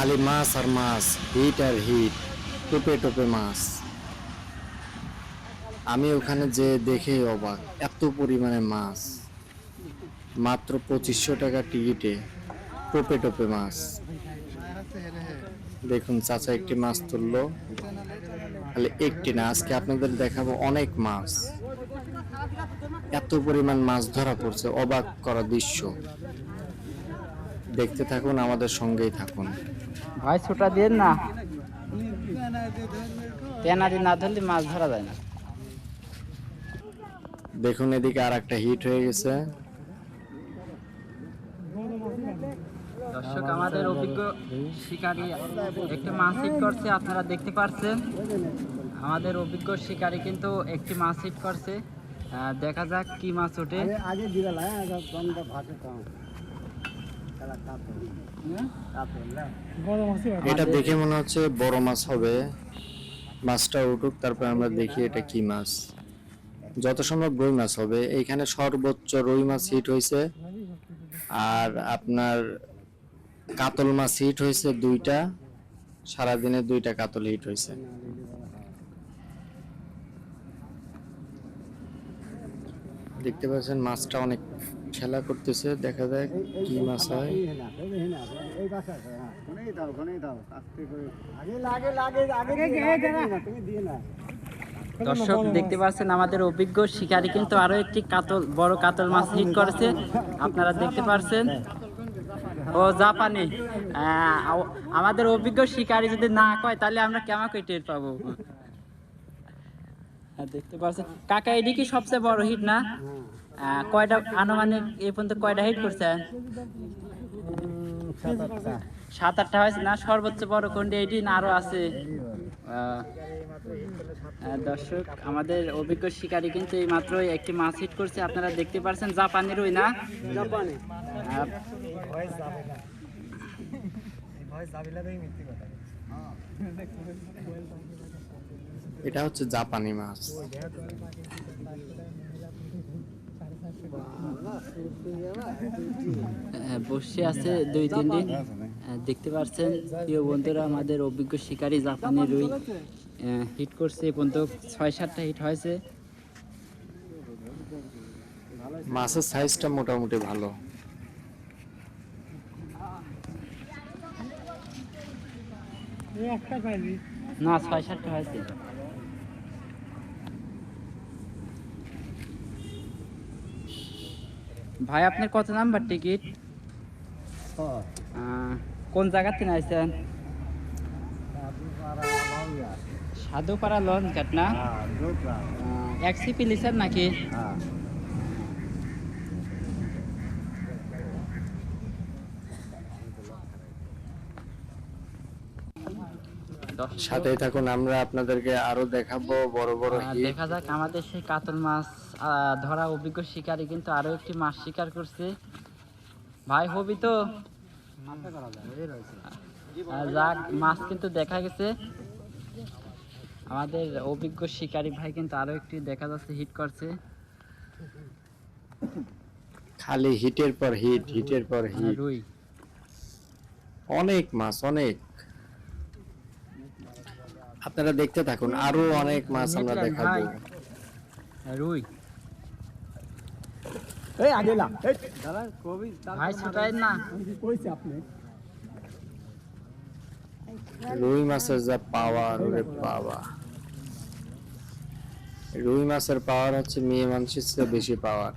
খালি মাছ আর মাছ, হিট আর হিট, টোপে টোপে মাছ। আমি ওখানে যে দেখে অবাক, এত পরিমাণে মাছ। মাত্র পঁচিশশো টাকা টিকিটে টোপে টোপে মাছ। দেখুন, চাচা একটি মাছ তুললো। খালি একটি না, আজকে আপনাদের দেখাবো অনেক মাছ। এত পরিমাণ মাছ ধরা পড়ছে, অবাক করা দৃশ্য। দেখতে থাকুন আমাদের সঙ্গেই থাকুন। ভাই ছোটা দিয়ে না। তেনা দিয়ে না ধরলে মাছ ধরা যায় না। দেখুন এদিকে আর একটা হিট হয়ে গেছে। দর্শক আমাদের অভিজ্ঞ শিকারী একটি মাছ হিট করছে আপনারা দেখতে পাচ্ছেন আমাদের অভিজ্ঞ শিকারী কিন্তু একটি মাছ হিট করছে। দেখা যাক কি মাছ ওঠে। আগে দিবে না আগে বন্ধ ভাতে কাম এটা দেখে মনে হচ্ছে বড় মাছ হবে। মাছটা উঠুক তারপর আমরা দেখি এটা কি মাছ। যত সম্ভব রুই মাছ হবে। এইখানে সর্বোচ্চ রুই মাছ হিট হয়েছে। আর আপনার কাতল মাছ হিট হয়েছে দুইটা। সারাদিনে দুইটা কাতল হিট হয়েছে। দেখতে পাচ্ছেন মাছটা অনেক খেলা করতেছে, দেখা যাক কি মাছ হয়। দর্শক, দেখতে পাচ্ছেন আমাদের অভিজ্ঞ শিকারী কিন্তু আরও একটি কাতল, বড় কাতল মাছ হিট করেছে। আপনারা দেখতে পাচ্ছেন। ও জাপানি। আমাদের অভিজ্ঞ শিকারী যদি না কয়, তাহলে আমরা কেমন টের পাবো? দেখতে পাচ্ছেন। কাকা এটি কি সবচেয়ে বড় হিট না? কয়টা আনুমানিক এই পর্যন্ত কয়টা হিট করছেন সাত আটটা হয়েছে না? সর্বোচ্চ বড় কোনটি? এটি না আরও আছে। দর্শক আমাদের অভিজ্ঞ শিকারী কিন্তু এই মাত্র একটি মাছ হিট করছে। আপনারা দেখতে পাচ্ছেন জাপানের ওই না? জাপানি। এটা হচ্ছে জাপানি মাছ। আহ, বসে আছে দুই তিনটি আহ, দেখতে পাচ্ছেন প্রিয় বন্ধুরা আমাদের অভিজ্ঞ শিকারী জাপানি রুই হিট করছে এ পর্যন্ত ছয় সাতটা হিট হয়েছে। মাছের সাইজটা মোটামুটি ভালো। না ছয় সাতটা হয়েছে। ভাই আপনার কত নাম্বার টিকিট? কোন জায়গা থেকে আসছেন? সাধুপাড়া লঞ্চ ঘাট না? হ্যাঁ দুটা এক সিপি লিসার নাকি? সাথেই থাকুন আমরা আপনাদেরকে আরও দেখাবো বড় বড় দেখা যাক আমাদের সেই কাতল মাছ ধরা অভিজ্ঞ শিকারী কিন্তু আরও একটি মাছ শিকার করছে। ভাই হবি তো? যাক মাছ কিন্তু দেখা গেছে। আমাদের অভিজ্ঞ শিকারী ভাই কিন্তু আরও একটি দেখা যাচ্ছে হিট করছে। খালি হিটের পর হিট হিটের পর হিট। অনেক মাছ অনেক। আপনারা দেখতে থাকুন আরও অনেক মাছ আমরা। দেখাবো। রুই। এই আগে না এই। দাদা কবি ভাই ছোটাই না। কইছে আপনি? রুই মাছের যা পাওয়ার ওরে বাবা। রুই মাছের পাওয়ার হচ্ছে মেয়ে মানুষের চেয়ে বেশি পাওয়ার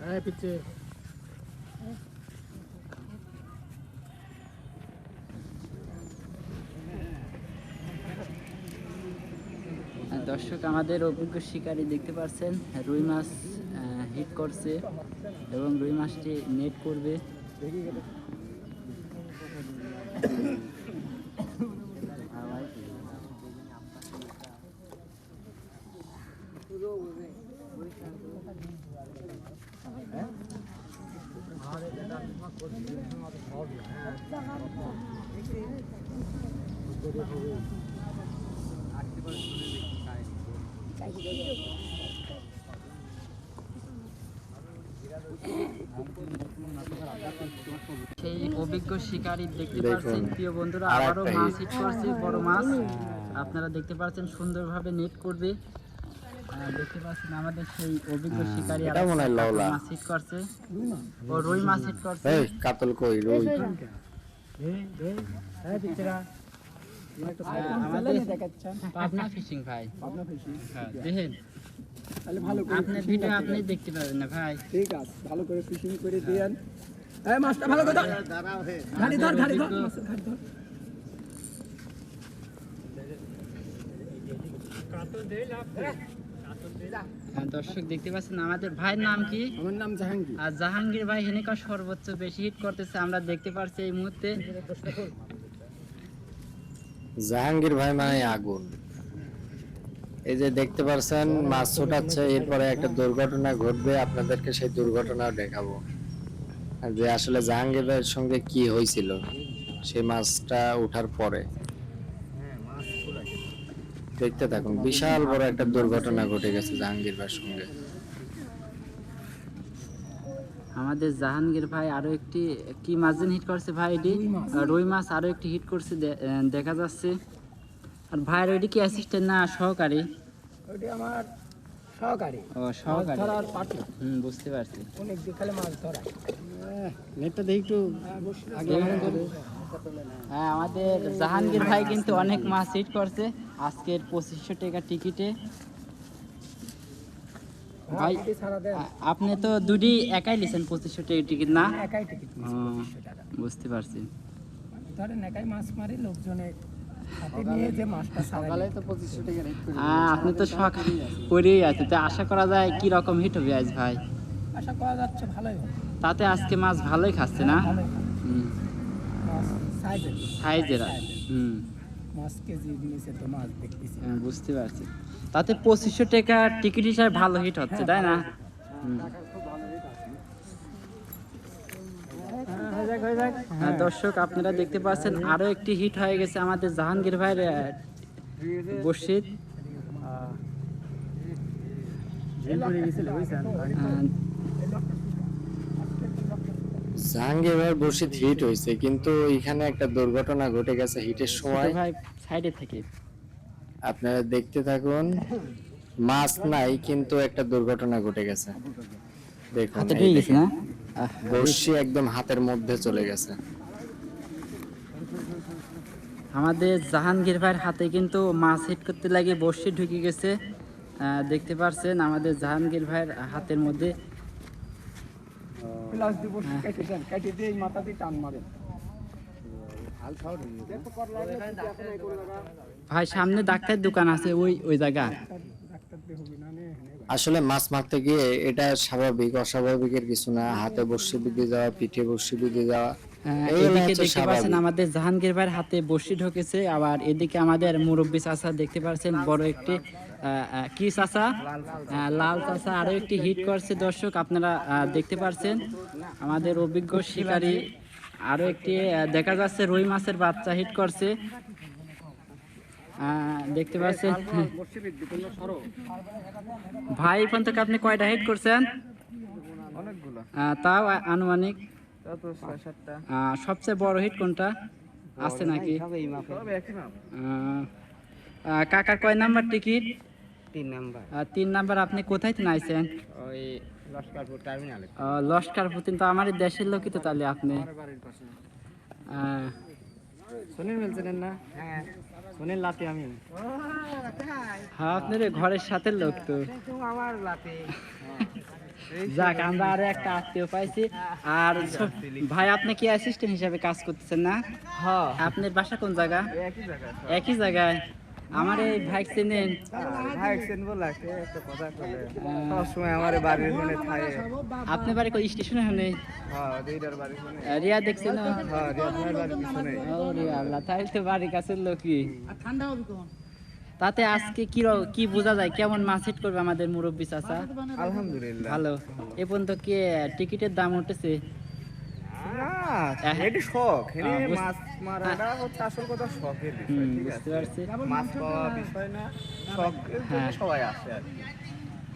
হ্যাঁ পিছে দর্শক আমাদের অভিজ্ঞ শিকারী দেখতে পাচ্ছেন, রুই মাছ হিট করছে এবং রুই মাছটি নেট করবে। হ্যাঁ সেই অভিজ্ঞ শিকারী দেখতে পাচ্ছেন প্রিয় বন্ধুরা আবারও মাছ হিট করছে বড় মাছ আপনারা দেখতে পাচ্ছেন সুন্দরভাবে নেট করবে দেখতে পাচ্ছেন আমাদের সেই অভিজ্ঞ শিকারি এটা মনে হয় লাউলা মাছ হিট করছে ও রুই মাছ হিট করছে এই কাতল কই রুই এই এই এই পাবনা ফিশিং ভাই। দেখেন। তাহলে ভালো আপনার ভিডিও আপনি দেখতে পাবেন না ভাই। ঠিক আছে ভালো করে ফিশিং করে দিয়েন এই মাছটা ভালো করে দাঁড়াও হে ঘাড়ি ধর ঘাড়ি ধর মাছের ঘাড়ি ধর দর্শক দেখতে পাচ্ছেন আমাদের ভাইয়ের নাম কি? আমার নাম জাহাঙ্গীর। আর জাহাঙ্গীর ভাই হেনিকা সর্বোচ্চ বেশি হিট করতেছে আমরা দেখতে পারছি এই মুহূর্তে। জাহাঙ্গীর ভাই মানে আগুন। এই যে দেখতে পারছেন, মাছ ছোটাচ্ছে, এরপরে একটা দুর্ঘটনা ঘটবে, আপনাদেরকে সেই দুর্ঘটনাও দেখাবো। যে আসলে জাহাঙ্গীর ভাইয়ের সঙ্গে কি হয়েছিল, সেই মাছটা ওঠার পরে। দেখতে থাকুন, বিশাল বড় একটা দুর্ঘটনা ঘটে গেছে জাহাঙ্গীর ভাইয়ের সঙ্গে। আমাদের জাহাঙ্গীর ভাই আরও একটি কি মাছ যেন হিট করছে ভাই এটি? রুই মাছ। আরও একটি হিট করছে দেখা যাচ্ছে। আর ভাইয়ের ওইটি কি অ্যাসিস্ট্যান্ট না সহকারী? ওইটা আমার সহকারী। ও মাছ সহকারী। ধরার পার্টি। হুম বুঝতে পারছি। অনেক দিকে মাছ ধরা নেটটা দেখি একটু আগে হ্যাঁ আমাদের জাহাঙ্গীর ভাই কিন্তু অনেক মাছ হিট করছে। আজকের পঁচিশশো টাকা টিকিটে ভাই আপনি তো দুটি একাই লিছেন পঁচিশশো টাকা টিকিট না? একাই টিকিট বুঝতে পারছি। ধরেন একাই মাছ মারি লোকজনে হাতে নিয়ে যে মাছটা সকালে তো পঁচিশশো টাকা রেট হ্যাঁ আপনি তো শখ করেই আছে তো আশা করা যায় কি রকম হিট হবে আজ ভাই? আশা করা যাচ্ছে ভালোই তাতে আজকে মাছ ভালোই খাচ্ছে না? সাইজের। হুম। মাছ কেজি নিচে তো মাছ দেখতেছি। হ্যাঁ, বুঝতে পারছি। তাতে পঁচিশশো টাকা টিকিট হিসাবে ভালো হিট হচ্ছে তাই না? হ্যাঁ, দর্শক আপনারা দেখতে পাচ্ছেন আরও একটি হিট হয়ে গেছে আমাদের জাহাঙ্গীর ভাইয়ের আহ, জাহাঙ্গীর ভাইয়ের বসিত হিট হয়েছে কিন্তু এখানে একটা দুর্ঘটনা ঘটে গেছে হিটের সময়। ভাই সাইডে থেকে। আপনারা দেখতে থাকুন। মাছ নাই কিন্তু একটা দুর্ঘটনা ঘটে গেছে। দেখুন বড়শি একদম হাতের মধ্যে চলে গেছে। আমাদের জাহাঙ্গীর ভাইয়ের হাতে কিন্তু মাছ হিট করতে লাগে বর্ষি ঢুকে গেছে। আহ, দেখতে পারছেন আমাদের জাহাঙ্গীর ভাইয়ের হাতের মধ্যে প্লাস দিব কেটে দেন কেটে দিয়ে এই মাথা দিয়ে টান মারেন। ভাই সামনে ডাক্তার দোকান আছে ওই ওই জায়গা। আসলে মাছ মারতে গিয়ে এটা স্বাভাবিক অস্বাভাবিকের কিছু না। হাতে বর্ষি বিধে যাওয়া পিঠে বর্ষি বিধে যাওয়া এদিকে দেখতে পাচ্ছেন আমাদের জাহাঙ্গীর ভাইয়ের হাতে বর্ষি ঢুকেছে আবার এদিকে আমাদের মুরব্বী চাচা দেখতে পাচ্ছেন বড় একটি কি চাচা? লাল চাচা আরও একটি হিট করছে দর্শক আপনারা দেখতে পাচ্ছেন আমাদের অভিজ্ঞ শিকারী আরও একটি দেখা যাচ্ছে রুই মাছের বাচ্চা হিট করছে। দেখতে পাচ্ছেন ভাই এখন থেকে আপনি কয়টা হিট করছেন? তাও আনুমানিক? সবচেয়ে বড় হিট কোনটা? আছে নাকি? কাকার কয় নাম্বার টিকিট তিন নাম্বার। তিন নাম্বার আপনি কোথায় থেকে আইছেন? ওই লস্করপুর টার্মিনালে। আহ, পুতিন তো আমারই দেশের লোকই তো তাহলে আপনি। সুনীল না? হ্যাঁ সুনীল লাতি আমি। হ্যাঁ আপনার ঘরের সাথে লোক তো। আমার লাতি। যাক আমরা আরও একটা আত্মীয় পাইছি। আর ভাই আপনি কি অ্যাসিস্ট্যান্ট হিসাবে কাজ করতেছেন না? হ্যাঁ। আপনার বাসা কোন জায়গা? একই জায়গা। একই জায়গায়। আমার এই ভাই চেনেন ভাই সেন বলাকে একটা কথা সব সময় আমার বাড়ির মনে থাকে। আপনি বাড়ি কোন স্টেশনে হলে হ্যাঁ দুইটার বাড়ির মনে রিয়া দেখছেন? হ্যাঁ রিয়াদের বাড়ির পিছনে। ওরে আল্লাহ তাই তো বাড়ির কাছে লোকই। তাতে আজকে কি কি বোঝা যায়? কেমন মাছ হিট করবে আমাদের মুরব্বী চাচা? আলহামদুলিল্লাহ। ভালো। এ পর্যন্ত কি টিকিটের দাম উঠেছে? এটি শখ। হ্যাঁ, বুঝ- মাছ মারাটা হচ্ছে আসল কথা শখের বিষয় ঠিক আছে? মাছ পাওয়া বিষয় না শখ হ্যাঁ। সবাই আসে আর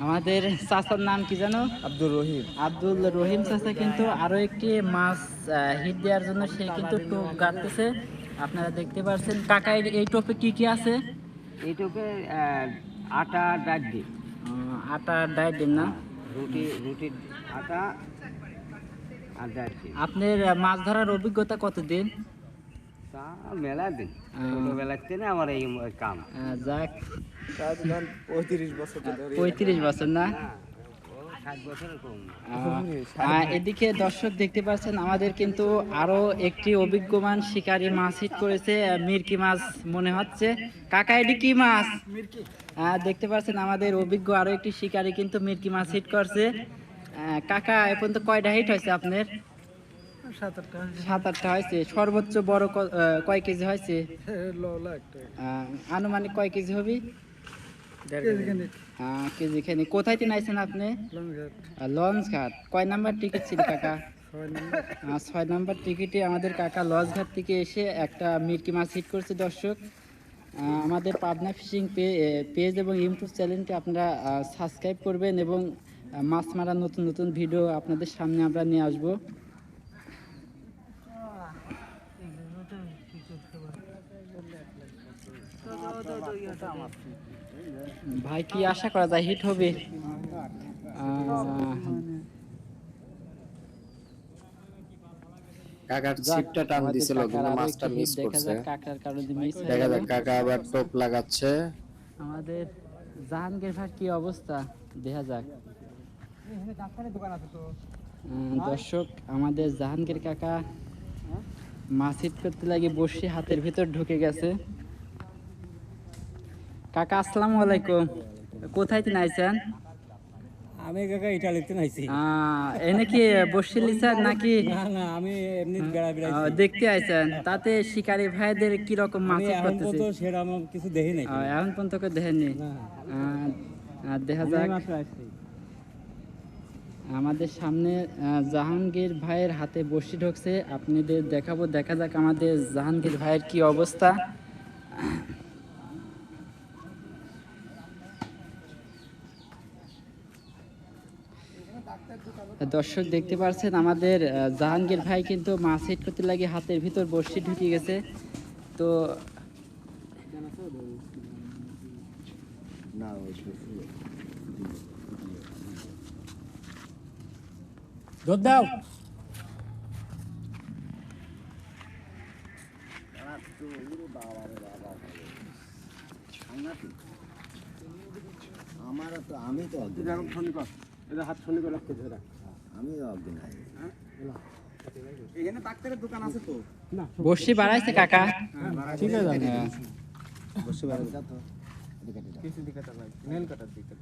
আমাদের চাচার নাম কি জানো? আব্দুল রহিম। আব্দুল রহিম চাচা কিন্তু আরও একটি মাছ হিট দেওয়ার জন্য সে কিন্তু টোপ গাড়তেছে আপনারা দেখতে পাচ্ছেন কাকা এই- এই টোপে কি কি আছে? এইটুকে আটা ডাক দিই উম, আটা ডাই দিন না? রুটি রুটির আটা আর আপনার মাছ ধরার অভিজ্ঞতা কতদিন? তা মেলা দিন। আহ। ছোটবেলার থেকে আমার এই কাম। যাক। পঁয়ত্রিশ বছর পঁয়ত্রিশ বছর না? আহ, এদিকে দর্শক দেখতে পাচ্ছেন আমাদের কিন্তু আরও একটি অভিজ্ঞমান শিকারী মাছ হিট করেছে মিরকি মাছ মনে হচ্ছে। কাকা এটি কি মাছ? দেখতে পাচ্ছেন আমাদের অভিজ্ঞ আরও একটি শিকারী কিন্তু মিরকি মাছ হিট করছে। কাকা এ পর্যন্ত কয়টা হিট হয়েছে আপনার? সাত আটটা হয়েছে সর্বোচ্চ বড় কয় কেজি হয়েছে? আনুমানিক কয় কেজি হবে? কেজি। খানি কোথায় আইছেন আপনি? লঞ্চ ঘাট কয় নাম্বার টিকিট ছিল কাকা? ছয় নাম্বার। টিকিটে আমাদের কাকা লঞ্চ ঘাট থেকে এসে একটা মিরকি মাছ হিট করছে দর্শক। আমাদের পাবনা ফিশিং পেজ এবং ইউটিউব চ্যানেলটি আপনারা সাবস্ক্রাইব করবেন এবং মাছ মারার নতুন নতুন ভিডিও আপনাদের সামনে আমরা নিয়ে আসব। ভাই কি আশা করা যায়? হিট হবে। কাকার ছিপটা টান আমাদের দিছিল কিন্তু মাছটা মিস দেখা করছে। কাকার কারণে মিস হয়ে দেখা যাক কাকা আবার টোপ লাগাচ্ছে। আমাদের জাহাঙ্গীর ভাই কি অবস্থা? দেখা যাক। দর্শক আমাদের জাহাঙ্গীর কাকা মাছ হিট করতে লাগে বসে হাতের ভিতর ঢুকে গেছে। কাকা আসসালামু আলাইকুম। কোথায় তিনি আইছেন? আমি কাকা ইটালিতে নাইছি। এনে কি বসে লিছেন নাকি? না না আমি এমনি বেড়া দেখতে আইছেন। তাতে শিকারী ভাইদের কি রকম মাছ করতেছে? পর্যন্ত সেরকম কিছু দেখি নাই। এখন পর্যন্ত আহ, দেখা যাক। আমাদের সামনে জাহাঙ্গীর ভাইয়ের হাতে বসি ঢুকছে। আপনাদের দেখাবো, দেখা যাক আমাদের জাহাঙ্গীর ভাইয়ের কি অবস্থা। দর্শক দেখতে পাচ্ছেন, আমাদের জাহাঙ্গীর ভাই কিন্তু মাছ হিট করতে লাগে হাতের ভিতর বসি ঢুকে গেছে। তো দুধ দাও আমার তো আমি তো এটা হাত শনি করে রাখতে ধরা আমি অজ্ঞান এখানে ডাক্তারের দোকান আছে তো বসি বাড়াইছে কাকা। ঠিক আছে হ্যাঁ। বসে বাড়ি যা তো কিছু দিকে নেল কাটার দিকে।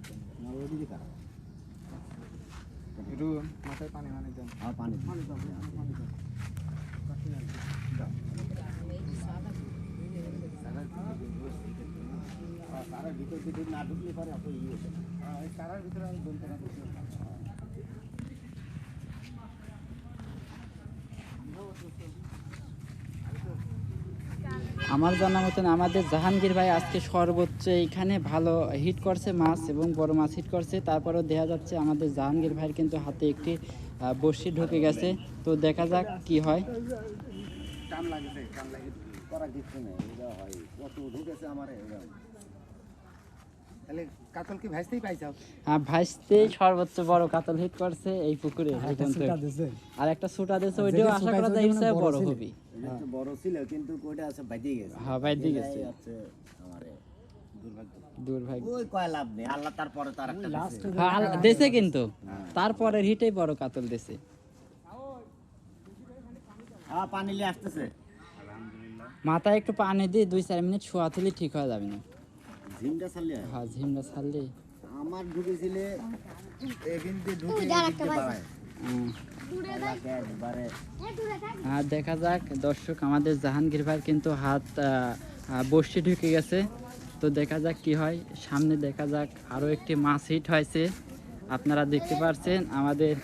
আমার ওদিকে কারা একটু মাথায় পানি মানে দেন আর পানি তারা ভিতর ভিতর না ঢুকলে পরে অত ইয়ে হচ্ছে না তারার ভিতরে আমি বলতে না আমার জানা মতন আমাদের জাহাঙ্গীর ভাই আজকে সর্বোচ্চ এখানে ভালো হিট করছে, মাছ এবং বড় মাছ হিট করছে। তারপরেও দেখা যাচ্ছে আমাদের জাহাঙ্গীর ভাইয়ের কিন্তু হাতে একটি বসি ঢুকে গেছে। তো দেখা যাক কি হয়। তাহলে কাতল কি ভাইস্তেই পাইছাও হ্যাঁ ভাইস্তেই সর্বোচ্চ বড় কাতল হিট করছে এই পুকুরে এই পর্যন্ত। দিছে। আর একটা ছোটা দিয়েছে ওইটাও আশা করা যায় ইচ্ছা বড় হবে। বড় ছিল কিন্তু কোটা আছে বাইতে গেছে। হ্যাঁ বাইরে গেছে। আমারে দুর্ভাগ্য। দুর্ভাগ্য। ওই কয় লাভ নেই আল্লাহ তারপরে তার একটা দিছে। হ্যাঁ, আল- দেছে কিন্তু। তারপরের হিটেই বড় কাতল দেছে। হ্যাঁ পানি নিয়ে আসতেছে। মাথায় একটু পানি দিয়ে দুই চার মিনিট শোয়া তুলি ঠিক হয়ে যাবে না। ঝিমটা হ্যাঁ ঝিমটা ছাড়লে আমার ঢুকেছিলে এখান ঢুকে দিতে পারে। উম, আর দেখা যাক। দর্শক আমাদের জাহাঙ্গীর ভাই কিন্তু হাত বসে ঢুকে গেছে। তো দেখা যাক কি হয়। সামনে দেখা যাক আরও একটি মাছ হিট হয়েছে। আপনারা দেখতে পাচ্ছেন আমাদের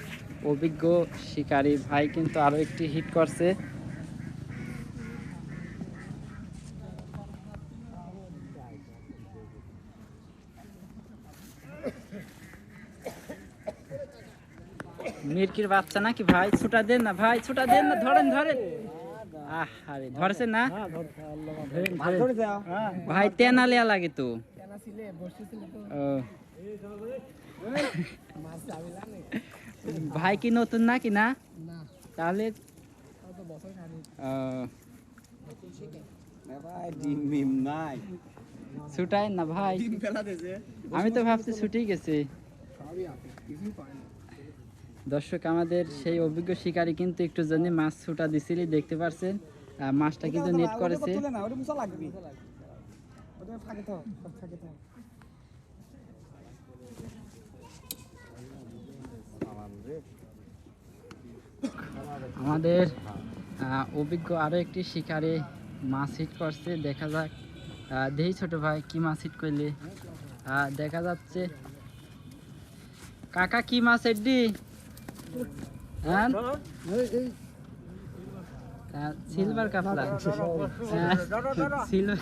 অভিজ্ঞ শিকারী ভাই কিন্তু আরও একটি হিট করছে। মিরকির বাচ্চা নাকি? ভাই ছুটা দেন না ভাই ছুটা দেন না ধরেন ধরেন। আরে ধরছেন না? ধরেন। ভাই তেনা লিয়া লাগে তো। ও। ভাই কি নতুন নাকি না? তাহলে ছুটাই না ভাই? আমি তো ভাবছি ছুটেই গেছে। দর্শক, আমাদের সেই অভিজ্ঞ শিকারী কিন্তু একটু জন্য মাছ ছুটা দিছিল, দেখতে পারছেন। মাছটা কিন্তু নেট করেছে। আমাদের অভিজ্ঞ আরও একটি শিকারে মাছ হিট করছে, দেখা যাক। দেহি ছোট ভাই, কি মাছ হিট করলে? দেখা যাচ্ছে। কাকা, কি মাছ এডি সিলভার কাপলা সিলভার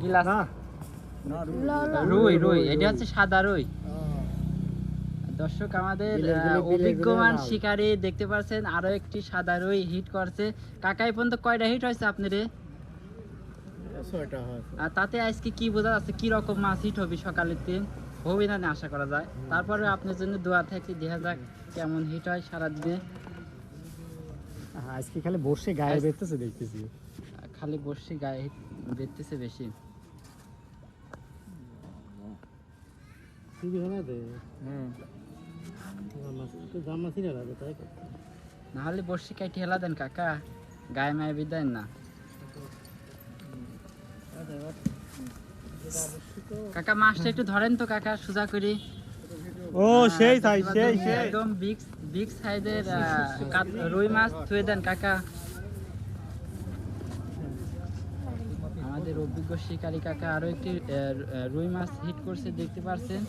গিলাস রুই। রুই এটা হচ্ছে সাদা রুই। দর্শক আমাদের অভিজ্ঞমান শিকারী দেখতে পাচ্ছেন আরও একটি সাদা রুই হিট করছে। কাকাই পর্যন্ত কয়টা হিট হয়েছে আপনারে আর তাতে আজকে কি বোঝা যাচ্ছে কি রকম মাছ হিট হবে সকালের দিন? হবে না না আশা করা যায়। তারপরে আপনার জন্য দোয়া থাকি দেখা যাক কেমন হিট হয় সারাদিনে। আজকে খালি বসে গায়ে বেরতেছে দেখতেছি। খালি বসে গায়ে হিট দেখতেছে বেশি তাই নাহলে বসে কাটি হেলা দেন কাকা। গায়ে মায়ে বিদায় না। কাকা মাছটা একটু ধরেন তো কাকা সোজা করি। ও সেই তাই সেই সেই একদম বিগ বিগ সাইজের রুই মাছ থুয়ে দেন কাকা। আমাদের অভিজ্ঞ শিকারী কাকা আরও একটি রুই মাছ হিট করছে দেখতে পারছেন?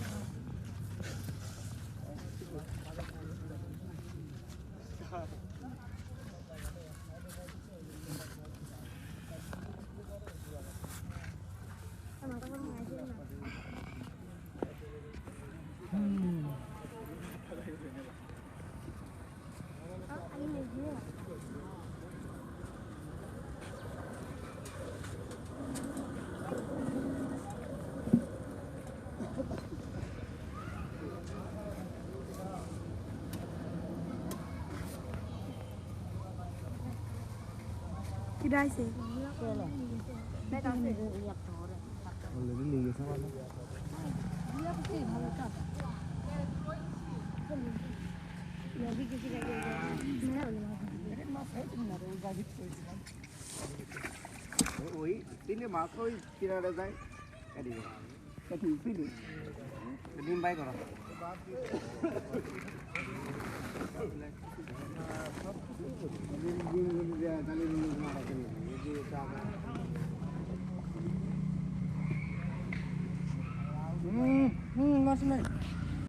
Kiraise. ওই তিনে মাছ ওই কিনারে যায় এদিকে এদিকে তিনে ডিম বাই করো হুম হুম মাছ নাই